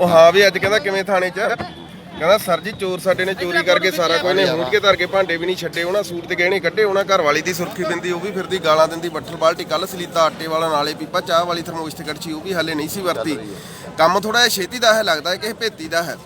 ਉਹ ਹਾਂ ਵੀ ਅੱਜ ਕਹਿੰਦਾ ਕਿਵੇਂ ਥਾਣੇ 'ਚ ਕਹਿੰਦਾ ਸਰ ਜੀ ਚੋਰ ਸਾਡੇ ਨੇ ਚੋਰੀ ਕਰਕੇ ਸਾਰਾ ਕੁਝ ਨੇ ਹੂਟ ਕੇ ਧਰ ਕੇ ਭਾਂਡੇ ਵੀ ਨਹੀਂ ਛੱਡੇ, ਉਹਨਾਂ ਸੂਟ ਤੇ ਗਹਿਣੇ ਕੱਢੇ, ਉਹਨਾਂ ਘਰ ਵਾਲੀ ਦੀ ਸੁਰਖੀ ਦਿੰਦੀ, ਉਹ ਵੀ ਫਿਰਦੀ, ਗਾਲਾਂ ਦਿੰਦੀ, ਬੱਠਲ ਬਾਲਟੀ ਕੱਲ ਸਲੀਤਾ, ਆਟੇ ਵਾਲਾ, ਨਾਲੇ ਪੀਪਾ, ਚਾਹ ਵਾਲੀ ਥਰਮੋਸ ਤੇ ਕੜਛੀ ਉਹ ਵੀ ਹਲੇ ਨਹੀਂ ਸੀ ਵਰਤੀ। ਕੰਮ ਥੋੜਾ ਜਿਹਾ ਛੇਤੀ ਦਾ ਹੈ, ਲੱਗਦਾ ਕਿ ਇਹ ਭੇਤੀ ਦਾ ਹੈ।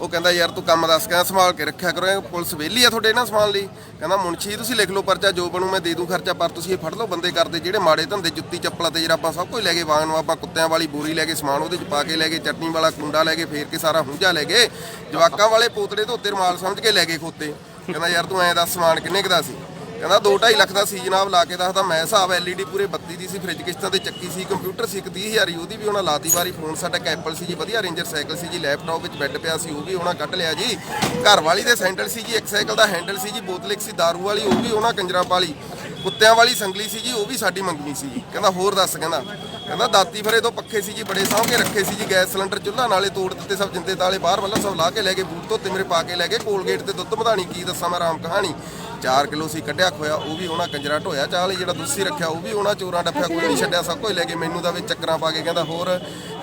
ਉਹ ਕਹਿੰਦਾ, ਯਾਰ ਤੂੰ ਕੰਮ ਦੱਸ, ਕਹਿੰਦਾ, ਸੰਭਾਲ ਕੇ ਰੱਖਿਆ ਕਰੋ ਪੁਲਿਸ ਵਿਹਲੀ ਆ ਤੁਹਾਡੇ ਨਾਲ ਸਮਾਨ ਲਈ। ਕਹਿੰਦਾ, ਮੁਨਸ਼ੀ, ਤੁਸੀਂ ਲਿਖ ਲਓ ਪਰਚਾ, ਜੋ ਬਣੂ ਮੈਂ ਦੇ ਦੂੰ ਖਰਚਾ, ਪਰ ਤੁਸੀਂ ਇਹ ਫੜ ਲਓ ਬੰਦੇ ਕਰਦੇ ਜਿਹੜੇ ਮਾੜੇ ਧੰਦੇ, ਜੁੱਤੀ, ਚੱਪਲਾਂ ਤੇ ਜਿਹੜਾ ਸਭ ਕੁਝ ਲੈ ਗਏ ਵਾਂਗ ਨੂੰ ਆਪਾਂ ਕੁੱਤਿਆਂ ਵਾਲੀ ਬੋਰੀ ਲੈ ਕੇ, ਸਮਾਨ ਉਹਦੇ ਚ ਪਾ ਕੇ ਲੈ ਗਏ, ਚਟਨੀ ਵਾਲਾ ਕੁੰਡਾ ਲੈ ਕੇ ਫੇਰ ਕੇ ਸਾਰਾ ਹੁੰਜਾ ਲੈ ਗਏ, ਜਵਾਕਾਂ ਵਾਲੇ ਪੋਤੜੇ ਧੋਤੇ, ਰਮਾਲ ਸਮਝ ਕੇ ਲੈ ਗਏ ਖੋਤੇ। ਕਹਿੰਦਾ, ਯਾਰ ਤੂੰ ਐਂ ਦੱਸ, ਸਮਾਨ ਕਿੰਨੇ ਕੁ ਦਾ ਸੀ? ਕਹਿੰਦਾ 2.5 ਲੱਖ ਦਾ ਸੀ ਜਨਾਬ, ਲਾ ਕੇ ਦੱਸਦਾ, ਮੈਂ ਹਿਸਾਬ LED ਪੂਰੇ 32 ਦੀ ਸੀ, ਫ੍ਰਿਜ ਕਿਸ਼ਤਾਂ ਤੇ ਚੱਕੀ ਸੀ, ਕੰਪਿਊਟਰ ਸੀ, ਇੱਕ 30000 ਹੀ, ਉਹਦੀ ਵੀ ਉਹਨਾਂ ਲਾਤੀ ਵਾਰੀ ਫੋਨ, ਸਾਡਾ ਕੈਂਪਲ ਸੀ ਜੀ, ਵਧੀਆ ਰੇਂਜਰ ਸਾਈਕਲ ਸੀ ਜੀ ਲੈਪਟਾਪ ਵਿੱਚ ਬੈੱਡ ਪਿਆ ਸੀ, ਉਹ ਵੀ ਉਹਨਾਂ ਕੱਢ ਲਿਆ ਜੀ। ਘਰ ਵਾਲੀ ਦੇ ਸੈਂਡਲ ਸੀ ਜੀ, ਇੱਕ ਸਾਈਕਲ ਦਾ ਹੈਂਡਲ ਸੀ ਜੀ, ਬੋਤਲ ਇੱਕ ਸੀ, दारू ਵਾਲੀ, ਉਹ ਵੀ ਉਹਨਾਂ ਕੰਜਰਾਂ ਵਾਲੀ, ਕੁੱਤਿਆਂ ਵਾਲੀ ਸੰਗਲੀ ਸੀ ਜੀ, ਉਹ ਵੀ ਸਾਡੀ ਮੰਗਣੀ ਸੀ ਜੀ। ਕਹਿੰਦਾ ਹੋਰ ਦੱਸ ਕਹਿੰਦਾ ਕਹਿੰਦਾ ਦਾਤੀ ਫਰੇ ਤੋਂ ਪੱਖੇ ਸੀ ਜੀ, ਬੜੇ ਸਾਂਭ ਕੇ ਰੱਖੇ ਸੀ ਜੀ, ਗੈਸ ਸਿਲੰਡਰ ਚੁੱਲ੍ਹਾ ਨਾਲੇ ਤੋੜ ਦਿੱਤੇ, ਸਭ ਜਿੰਦੇ ਤਾਲੇ ਬਾਹਰ ਵੱਲੋਂ ਸਭ ਲਾ ਕੇ ਲੈ ਗਏ, ਬੂਟ ਧੋਤੇ ਮੇਰੇ ਪਾ ਕੇ ਲੈ ਗਏ, ਕੋਲਗੇਟ ਤੇ ਦੁੱਧ ਮਧਾਣੀ ਕੀ ਦੱਸਾਂ ਮੈਂ, ਆਰਾਮ ਕਹਾਣੀ। 4 ਕਿਲੋ ਸੀ ਕੱਢਿਆ ਖੋਇਆ, ਉਹ ਵੀ ਉਹਨਾਂ ਕੰਜਰਾ ਢੋਇਆ, ਚਾਹ ਲਈ ਜਿਹੜਾ ਦੂਸੀ ਰੱਖਿਆ, ਉਹ ਵੀ ਉਹਨਾਂ ਚੋਰਾਂ ਡੱਫਿਆ ਕੋਈ ਨਹੀਂ ਛੱਡਿਆ ਸਭ ਕੁਝ ਲੈ ਕੇ, ਮੈਨੂੰ ਤਾਂ ਵਿੱਚ ਚੱਕਰਾਂ ਪਾ ਕੇ ਕਹਿੰਦਾ ਹੋਰ,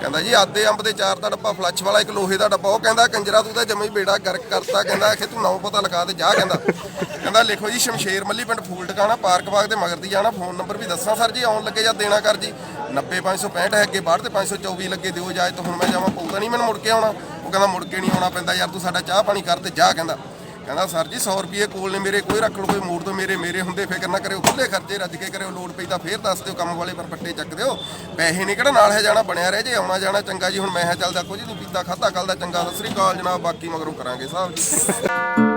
ਕਹਿੰਦਾ ਜੀ ਆਦੇ ਅੰਬ ਦੇ ਚਾਰ ਦਾ ਡੱਬਾ ਫਲੱਸ਼ ਵਾਲਾ ਇੱਕ ਲੋਹੇ ਦਾ ਡੱਬਾ, ਉਹ ਕਹਿੰਦਾ ਕੰਜਰਾ ਤੂੰ ਤਾਂ ਜਮੇ ਹੀ ਬੇੜਾ ਗਰਕ ਕਰਤਾ, ਕਹਿੰਦਾ ਆਖੇ ਤੂੰ ਨਾਮ ਪਤਾ ਲਗਾ ਤੇ ਜਾ ਕਹਿੰਦਾ। ਕਹਿੰਦਾ ਲਿਖੋ ਜੀ ਸ਼ਮਸ਼ੇਰ ਮੱਲੀ ਪਿੰਡ ਫੂਲ ਟਿਕਾਣਾ, ਪਾਰਕ ਬਾਗ ਦੇ ਮਗਰ ਦੀ ਜਾਣਾ, ਫੋਨ ਨੰਬਰ ਵੀ ਦੱਸਾਂ ਸਰ ਜੀ, ਆਉਣ ਲੱਗੇ ਜਾਂ ਦੇਣਾ ਕਰ ਜੀ। 90565 ਹੈ ਅੱਗੇ ਬਾਹਰ ਤੇ 524 ਲੱਗੇ ਦਿਓ, ਜਾਏ ਤਾਂ ਹੁਣ ਮੈਂ ਜਾਵਾਂ ਪਊਗਾ ਨਹੀਂ ਮੈਨੂੰ ਮੁੜ ਕੇ ਆਉਣਾ। ਉਹ ਕਹਿੰਦਾ ਮੁੜ ਕੇ ਨਹੀਂ ਆਉਣਾ ਪੈਂਦਾ, ਯਾਰ ਤੂੰ ਸਾਡਾ ਚਾਹ ਪਾਣੀ ਕਰ ਤੇ ਜਾ, ਕਹਿੰਦਾ। ਕਹਿੰਦਾ, ਸਰ ਜੀ 100 ਰੁਪਏ ਕੋਲ ਨੇ ਮੇਰੇ, ਕੋਈ ਰੱਖ ਲਓ, ਕੋਈ ਮੋੜ ਦੋ ਮੇਰੇ ਮੇਰੇ ਹੁੰਦੇ ਫਿਕਰ ਨਾ ਕਰਿਓ ਖੁੱਲੇ ਖਰਚੇ ਰੱਜ ਕੇ ਕਰਿਓ, ਲੋੜ ਪਈ ਤਾਂ ਫੇਰ ਦੱਸ ਦਿਓ, ਕੰਮ ਵਾਲੇ ਪਰ ਪੱਟੇ ਚੱਕ ਦਿਓ। ਪੈਸੇ ਨਹੀਂ ਕਿਹੜਾ ਨਾਲ ਹੈ ਜਾਣਾ, ਬਣਿਆ ਰਹੇ ਜੇ, ਆਉਣਾ ਜਾਣਾ, ਚੰਗਾ ਜੀ, ਹੁਣ ਮੈਂ ਹੈ ਚੱਲਦਾ ਕੁਝ ਨਹੀਂ ਪੀਤਾ ਖਾਧਾ ਕੱਲ ਦਾ ਚੰਗਾ, ਸਤਿ ਸ੍ਰੀ ਅਕਾਲ ਜਨਾਬ, ਬਾਕੀ ਮਗਰੋਂ ਕਰਾਂਗੇ ਸਾਹਿਬ ਜੀ।